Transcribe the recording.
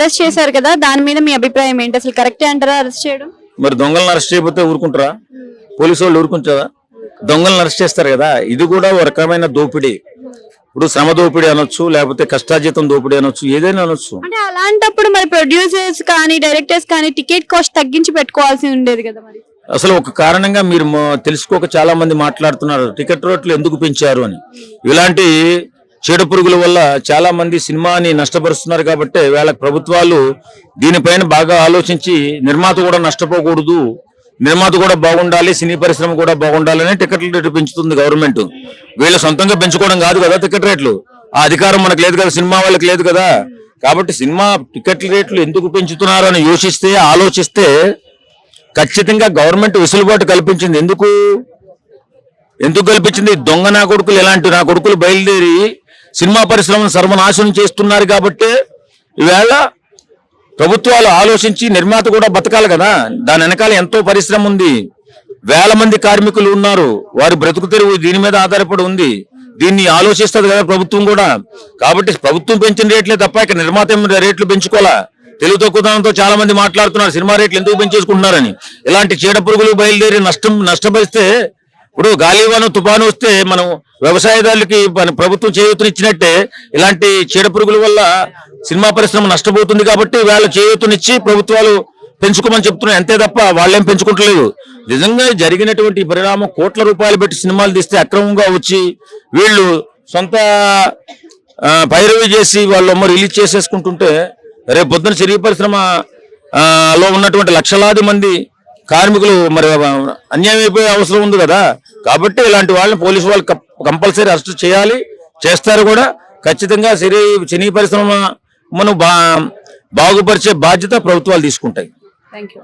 Arrest చేశారు కదా దాని మీద మీ అభిప్రాయం ఏంటి? అసలు కరెక్టే అంటారా అరెస్ట్ చేయడం? మరి దొంగలను అరెస్ట్ చేయకపోతే ఊరుకుంటారా? పోలీసు వాళ్ళు ఊరుకుంటారా? దొంగలను అరెస్ట్ చేస్తారు కదా ఇది కూడా ఒక రకమైన దోపిడీ. ఇప్పుడు శ్రమ దోపిడీ అనొచ్చు లేకపోతే కష్టాజీతం దోపిడీ అనొచ్చు ఏదైనా అనొచ్చు. అంటే అలాంటప్పుడు మరి ప్రొడ్యూసర్స్ కానీ డైరెక్టర్స్ కానీ టికెట్ కాస్ట్ తగ్గించి పెట్టుకోవాల్సి ఉండేది కదా మరి? అసలు ఒక కారణంగా మీరు తెలుసుకోక చాలా మంది మాట్లాడుతున్నారు టికెట్ రేట్లు ఎందుకు పెంచారు అని. ఇలాంటి చీడ పురుగుల వల్ల చాలా మంది సినిమాని నష్టపరుస్తున్నారు కాబట్టి వేళ ప్రభుత్వాలు దీనిపైన బాగా ఆలోచించి నిర్మాత కూడా నష్టపోకూడదు నిర్మాత కూడా బాగుండాలి సినీ పరిశ్రమ కూడా బాగుండాలని టికెట్ రేట్లు పెంచుతుంది గవర్నమెంట్. వీళ్ళు సొంతంగా పెంచుకోవడం కాదు కదా టికెట్ రేట్లు. ఆ అధికారం మనకు లేదు కదా సినిమా వాళ్ళకి లేదు కదా. కాబట్టి సినిమా టికెట్ రేట్లు ఎందుకు పెంచుతున్నారు అని యోచిస్తే ఆలోచిస్తే ఖచ్చితంగా గవర్నమెంట్ వెసులుబాటు కల్పించింది. ఎందుకు? ఎందుకు కల్పించింది? దొంగ నా కొడుకులు ఇలాంటి నా కొడుకులు బయలుదేరి సినిమా పరిశ్రమను సర్వనాశనం చేస్తున్నారు కాబట్టి ఈవేళ ప్రభుత్వాలు ఆలోచించి నిర్మాత కూడా బతకాలి కదా. దాని వెనకాల ఎంతో పరిశ్రమ ఉంది. వేల మంది కార్మికులు ఉన్నారు. వారి బ్రతుకు తెరువు దీని మీద ఆధారపడి ఉంది. దీన్ని ఆలోచిస్తుంది కదా ప్రభుత్వం కూడా. కాబట్టి ప్రభుత్వం పెంచిన రేట్లే తప్ప ఇక నిర్మాత రేట్లు పెంచుకోవాలా? తెలుగు తక్కువతనంతో చాలా మంది మాట్లాడుతున్నారు సినిమా రేట్లు ఎందుకు పెంచేసుకుంటున్నారని. ఇలాంటి చీడ పురుగులు బయలుదేరి నష్టం నష్టపరిస్తే ఇప్పుడు గాలివాను తుఫాను వస్తే మనం వ్యవసాయదారులకి మన ప్రభుత్వం చేయూతనిచ్చినట్టే ఇలాంటి చీడ పురుగుల వల్ల సినిమా పరిశ్రమ నష్టపోతుంది కాబట్టి వాళ్ళ చేయూతనిచ్చి ప్రభుత్వాలు పెంచుకోమని చెప్తున్నాయి. అంతే తప్ప వాళ్ళేం పెంచుకుంటలేదు. నిజంగా జరిగినటువంటి పరిణామం కోట్ల రూపాయలు పెట్టి సినిమాలు తీస్తే అక్రమంగా వచ్చి వీళ్ళు సొంత పైరవి చేసి వాళ్ళమ్మ రిలీజ్ చేసేసుకుంటుంటే రేపు పొద్దున శరీర పరిశ్రమ లో ఉన్నటువంటి లక్షలాది మంది కార్మికులు మరి అన్యాయం అయిపోయే అవసరం ఉంది కదా. కాబట్టి ఇలాంటి వాళ్ళని పోలీసు వాళ్ళు కంపల్సరీ అరెస్ట్ చేయాలి. చేస్తారు కూడా. ఖచ్చితంగా సినీ సినీ పరిశ్రమ మనం బా బాగుపరిచే బాధ్యత ప్రభుత్వాలు తీసుకుంటాయి. Thank you